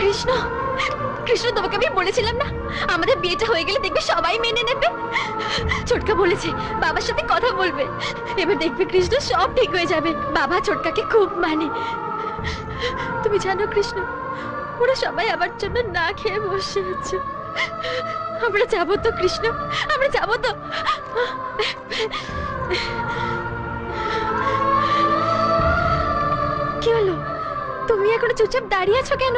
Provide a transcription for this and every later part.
কৃষ্ণ কৃষ্ণ, তোমাকে আমি বলেছিলাম না? আমাদের বিয়েটা হয়ে গেলে দেখবে সবাই মেনে নেবে। ছোটকা বলেছে, বাবার সাথে কথা বলবে। এবার দেখবে কৃষ্ণ সব ঠিক হয়ে যাবে। বাবা ছোটকাকে খুব মানে। তুমি জানো কৃষ্ণ, ওরা সবাই আমার জন্য না খেয়ে বসে আছে। আমরা যাব তো কৃষ্ণ, আমরা যাব তো। তুমি এখনও চুপচাপ দাঁড়িয়ে আছো কেন?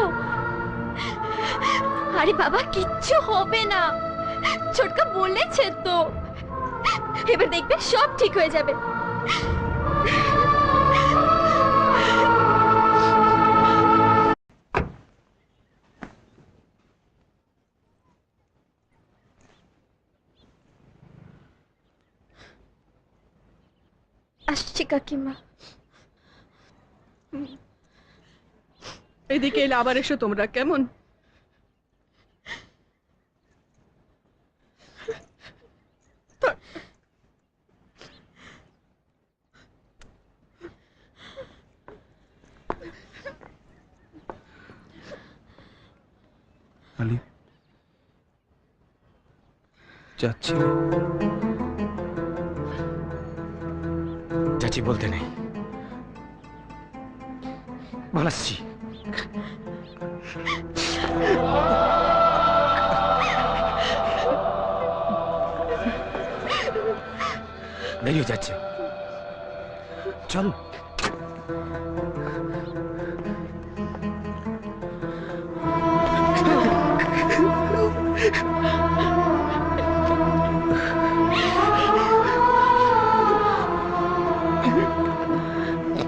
আরে বাবা, কিচ্ছু হবে না। ছোটকা বলেছে তো। এবার দেখবে সব ঠিক হয়ে যাবে। আসছি কাকিমা। এদিকে এলে আবার এসো তোমরা কেমন? আলি যাচ্ছি। চাচি বলতে নেই। ভালাচ্ছি দেরি হয়ে যাচ্ছে চল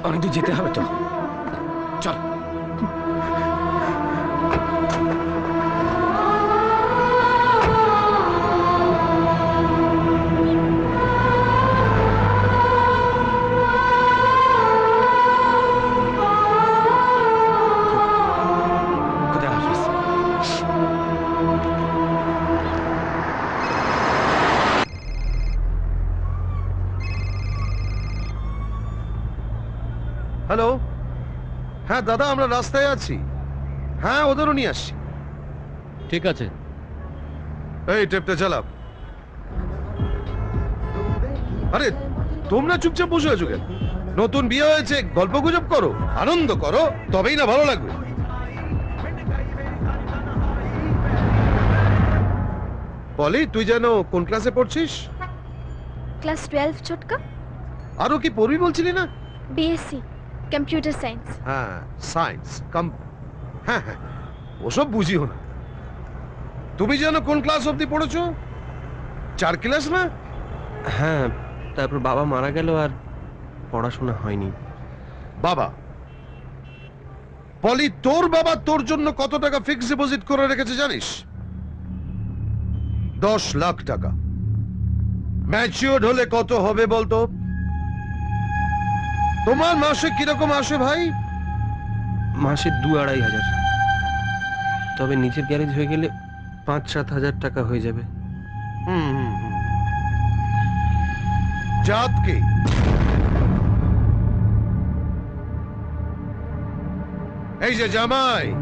অনেক দূর যেতে হবে তো দাদা আমরা রাস্তায় আছি। হ্যাঁ ওদেরও নিয়ে আসছি। ঠিক আছে। এই টেপটা চালাও। আরে তোমরা চুপচাপ বসে আছো কেন? নতুন বিয়ে হয়েছে গল্প গুজব করো আনন্দ করো তবেই না ভালো লাগবে। পলি তুই যেন কোন ক্লাসে পড়ছিস? ক্লাস টুয়েলভ ছোটকা। আরও কি পড়বি বলছিলি না? বিএসসি কম্পিউটার সায়েন্স হ্যাঁ সায়েন্স কম হ্যাঁ হ্যাঁ ওসব বুঝিও না। তুমি যেন কোন ক্লাস অবধি পড়েছো? চার ক্লাস না? হ্যাঁ তারপর বাবা মারা গেল আর পড়াশোনা হয়নি। বাবা পলি তোর বাবা তোর জন্য কত টাকা ফিক্সড ডিপোজিট করে রেখেছে জানিস? দশ লাখ টাকা। ম্যাচিওর্ড হলে কত হবে বলতো? তোমার মাসে কীরকম আসে ভাই? মাসে দু আড়াই হাজার। তবে নিচের গ্যারেজ হয়ে গেলে পাঁচ সাত হাজার টাকা হয়ে যাবে। হুম হুম হুম। জাত এই যে জামাই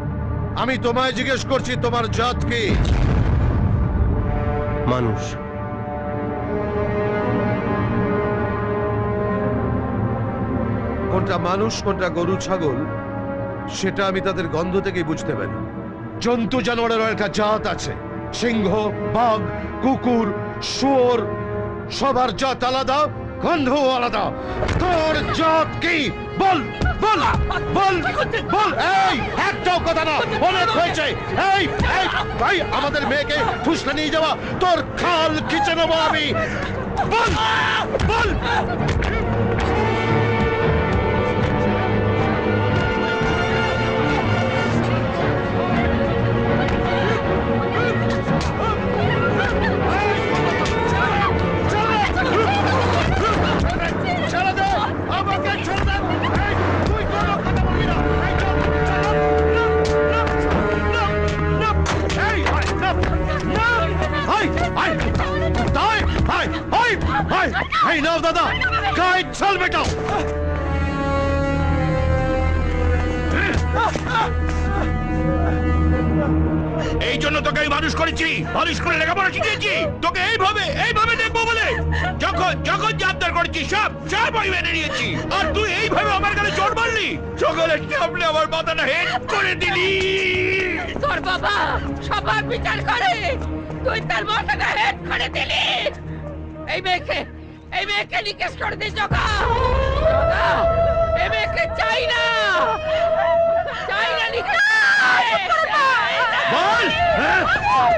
আমি তোমায় জিজ্ঞেস করছি তোমার জাত কি? মানুষ। কোনটা মানুষ, কোনটা গরু, ছাগল, সেটা আমি তাদের গন্ধ থেকেই বুঝতে পারি। জন্তু, জানোয়ারের একটা জাত আছে। সিংহ, বাঘ, কুকুর, শুয়োর, সবার জাত আলাদা গন্ধ আলাদা। তোর জাত কি? বল বল বল বল। এই, একটাও কথা না, অনেক হয়েছে। এই এই ভাই আমাদের মেয়েকে ফুসলে নিয়ে যাওয়া, তোর খাল খিচে নেব আমি। বল বল। তোকে এইভাবে এইভাবে দেখব বলে। যখন যখন জানতার করেছি, সব সব আমি মেনে নিয়েছি। আর তুই এইভাবে আমার গালে চোট মারলি? সকলের সামনে আমার মাথাটা হেড করে দিলি। তোর বাবা সবার বিচার করে। তুই তার মাথাটা হেড করে দিলি। এই মেয়েকে এই মেয়েকে নিকেশ করে দিস জগা, এই মেয়েকে চাই না। চাই না নিকেশ। বল হ্যাঁ?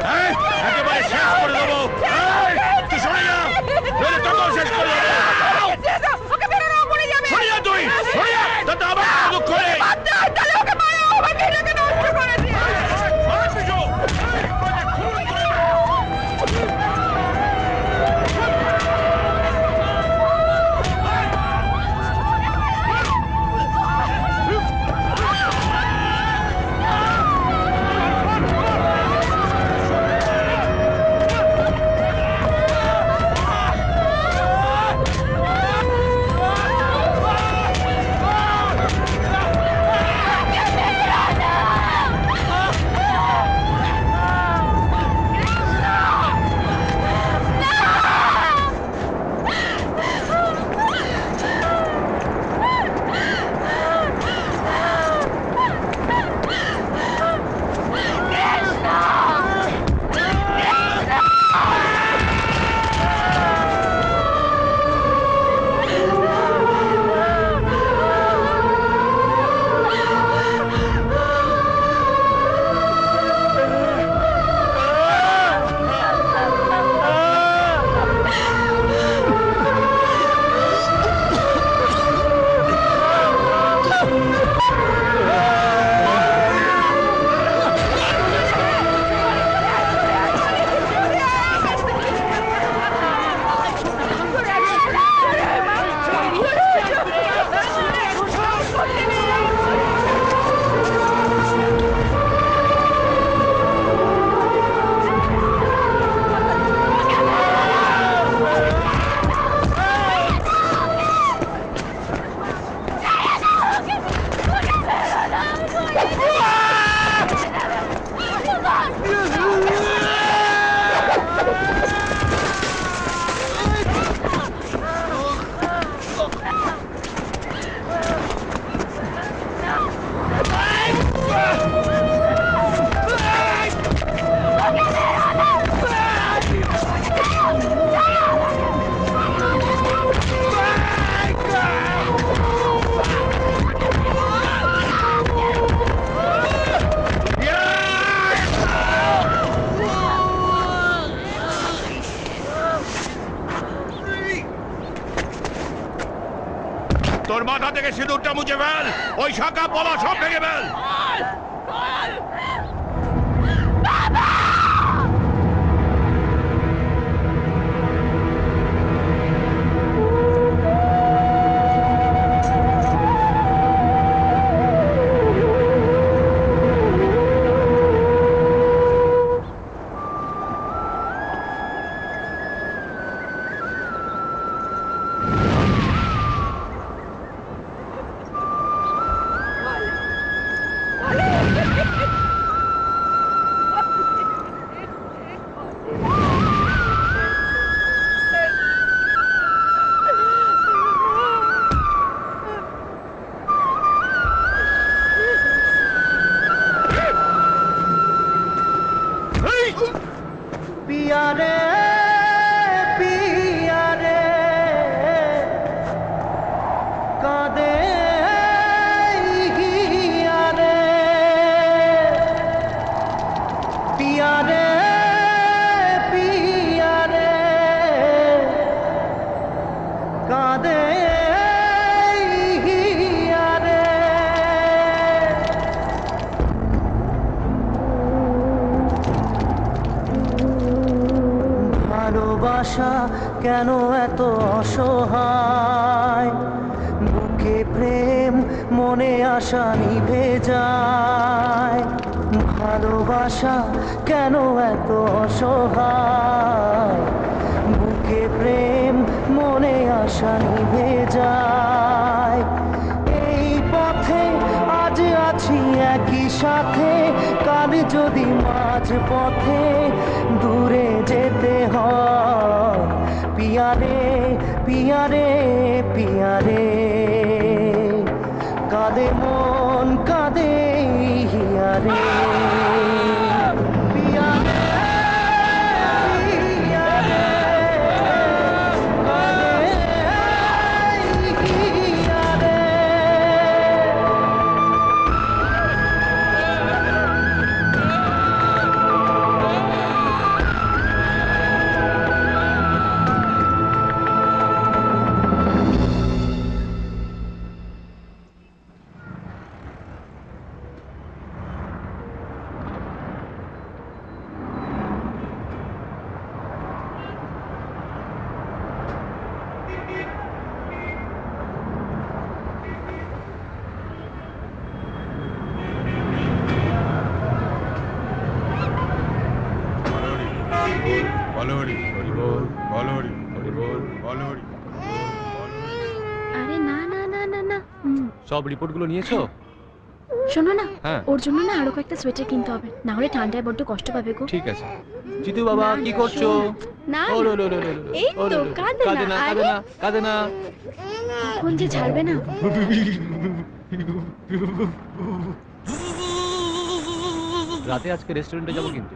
হ্যাঁ? একেবারে শেষ করে দেবো ওই শাখা সব ভেঙে ফেল। পিয়ারে পিয়ারে কাঁদে ভালোবাসা কেন এত অসহায়? বুকে প্রেম মনে আশা নিভে যায়। ভালোবাসা কেন এত অসহায়? বুকে প্রেম, মনে আশা নিভে যায়। এই পথে আজ আছি একই সাথে, কাল যদি মা পথে দূরে যেতে হয়। পিয়ারে পিয়ারে পিয়ারে। কাঁদে মন, কাঁদে হিয়ারে। সব রিপোর্টগুলো নিয়েছো? শোনো না হ্যাঁ। ওর জন্য না আরও কয়েকটা সোয়েটার কিনতে হবে। না হলে ঠান্ডায় বড্ড কষ্ট পাবে গো। ঠিক আছে। জিতু বাবা কি করছ? না। ও লো লো লো লো লো। এই তো। কাঁদে না, কাঁদে না কাঁদে না কখন যে ছাড়বে না। রাতে আজকে রেস্টুরেন্টে যাব কিন্তু।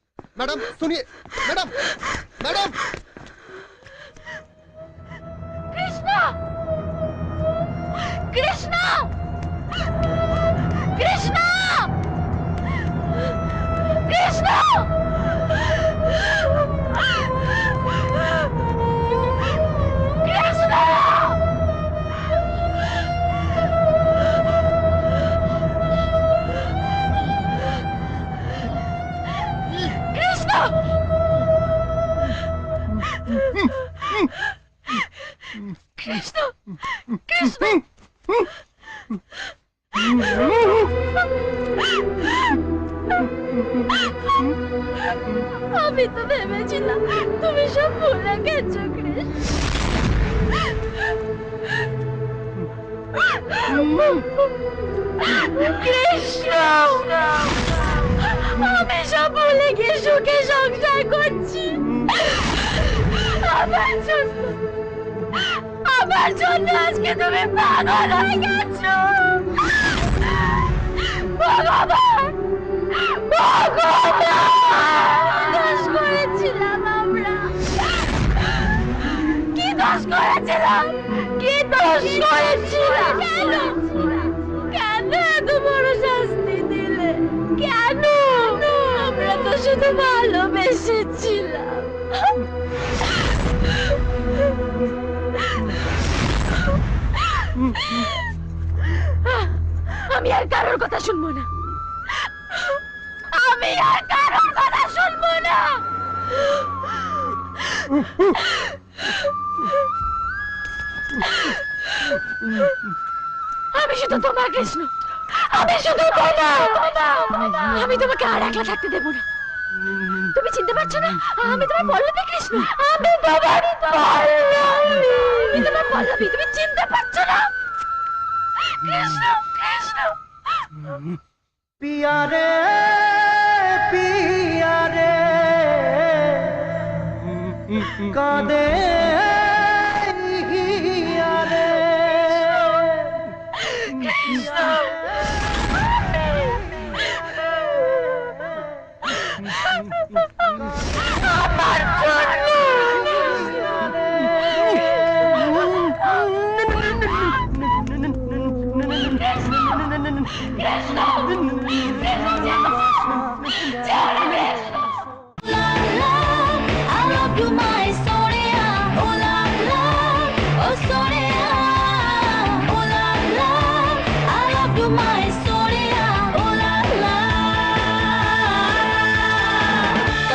मैडम सुनिए। Madam madam. कृष्णा! कृष्णा! আমার জন্য আমার জন্য আজকে তুমি পাগল হয়ে গেছো। ভগবান ভগবান! দোষ করেছিলাম আমরা? কি দোষ করেছিলাম? কি দোষ করেছিলাম? কেন কেন এত বড় শাস্তি দিলে? কেন? আমরা তো শুধু ভালোবেসে এসেছিলাম আমি আর কারোর কথা শুনব না। আমি আর কারোর কথা শুনব না। আমি শুধু তোমার কৃষ্ণ। আমি শুধু আমি তোমাকে আর একলা থাকতে দেবো না। তুমি চিনতে পারছ না? আমি তোমার পল্লবী কৃষ্ণ। আমি তোমার পল্লবী। আমি তোমার পল্লবী তুমি চিনতে পারছ না? কৃষ্ণ কৃষ্ণ। পিয়ারে পিয়ারে। কাঁদে Abartın! Resnol! Resnol! Resnol!